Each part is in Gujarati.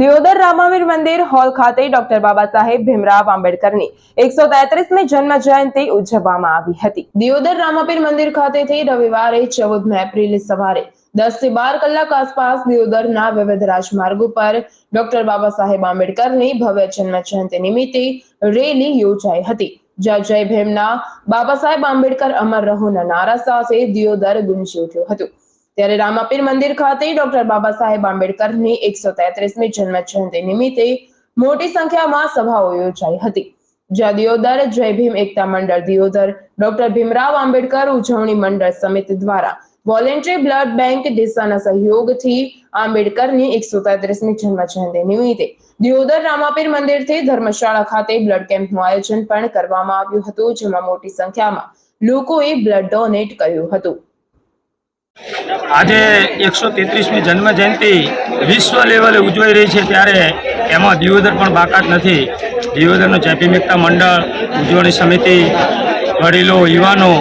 દિયોદર રામાવીર મંદિર હોલ ખાતે ડોક્ટર બાબા સાહેબ ભીમરાવ આંબેડકરની એકસો તેત્રીસમી જન્મ જયંતિ ઉજવવામાં આવી હતી. દિયોદર રામાપીર મંદિર ખાતેથી રવિવારે ચૌદમી એપ્રિલ સવારે દસથી બાર કલાક આસપાસ દિયોદરના વિવિધ રાજમાર્ગ ઉપર ડોક્ટર બાબા સાહેબ આંબેડકરની ભવ્ય જન્મ જયંતિ નિમિત્તે રેલી યોજાઈ હતી. જય જય ભીમના બાબા સાહેબ આંબેડકર અમર રહોના નારા સાથે દિયોદર ગુંજી ઉઠ્યું હતું. ત્યારે રામાપીર મંદિર ખાતે ડોક્ટર બાબા સાહેબ આંબેડકરની એકસો તેત્રીસમી જન્મ જયંતિ નિમિત્તે મોટી સંખ્યામાં સભાઓ યોજાઈ હતી. જ્યાં દિયોદર જય ભીમ એકતા મંડળ, દિયોદર, ડોક્ટર ભીમરાવ આંબેડકર ઉજવણી મંડળ સમિતિ દ્વારા વોલેન્ટરી બ્લડ બેંક ડીસાના સહયોગથી આંબેડકરની એકસો તેત્રીસમી જન્મ જયંતિ નિમિત્તે દિયોદર રામાપીર મંદિરથી ધર્મશાળા ખાતે બ્લડ કેમ્પનું આયોજન પણ કરવામાં આવ્યું હતું, જેમાં મોટી સંખ્યામાં લોકોએ બ્લડ ડોનેટ કર્યું હતું. આજે એકસો તેત્રીસમી જન્મ જયંતિ વિશ્વ લેવલે ઉજવાઈ રહી છે ત્યારે એમાં દિયોદર પણ બાકાત નથી. દિયોદરનું એકતા મંડળ, ઉજવણી સમિતિ, વડીલો, યુવાનો,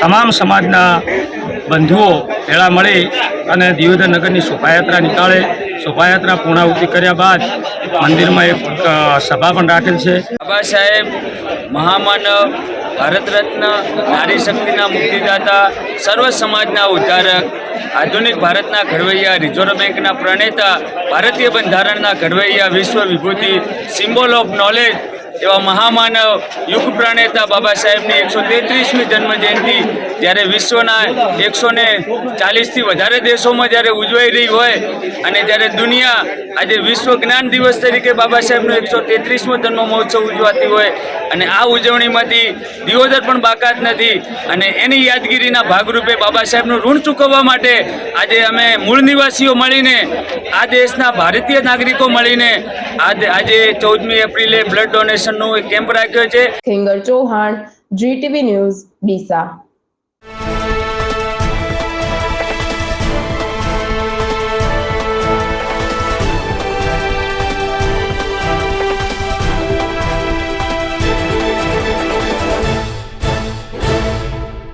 તમામ સમાજના બંધુઓ ભેળા મળી અને દિયોદર નગરની શોભાયાત્રા નીકાળે. શોભાયાત્રા પૂર્ણાહુતિ કર્યા બાદ મંદિરમાં એક સભા પણ રાખેલ છે. બાબા સાહેબ, મહામાનવ ભારત રત્ન નારી શક્તિના મુક્તિદાતા, સર્વ સમાજના ઉદ્ધારક, આધુનિક ભારતના ઘડવૈયા, રિઝર્વ બેંકના પ્રણેતા, ભારતીય બંધારણના ઘડવૈયા વિશ્વ વિભૂતિ સિમ્બોલ ઓફ નોલેજ એવા મહામાનવ યુગ પ્રણેતા બાબા સાહેબની એકસો તેત્રીસમી જન્મજયંતિ જ્યારે વિશ્વના એકસો ને ચાલીસથી વધારે દેશોમાં જ્યારે ઉજવાઈ રહી હોય અને જ્યારે દુનિયા આજે વિશ્વ જ્ઞાન દિવસ તરીકે બાબા સાહેબનો એકસો તેત્રીસમો જન્મ મહોત્સવ ઉજવાતી હોય અને આ ઉજવણીમાંથી દિયોદર પણ બાકાત નથી અને એની યાદગીરીના ભાગરૂપે બાબા સાહેબનું ઋણ ચૂકવવા માટે આજે અમે મૂળ નિવાસીઓ મળીને આ દેશના ભારતીય નાગરિકો મળીને આજે ચૌદમી એપ્રિલે બ્લડ ડોનેશનનો એક કેમ્પ રાખ્યો છે. Chauhan GTV news, Deesa.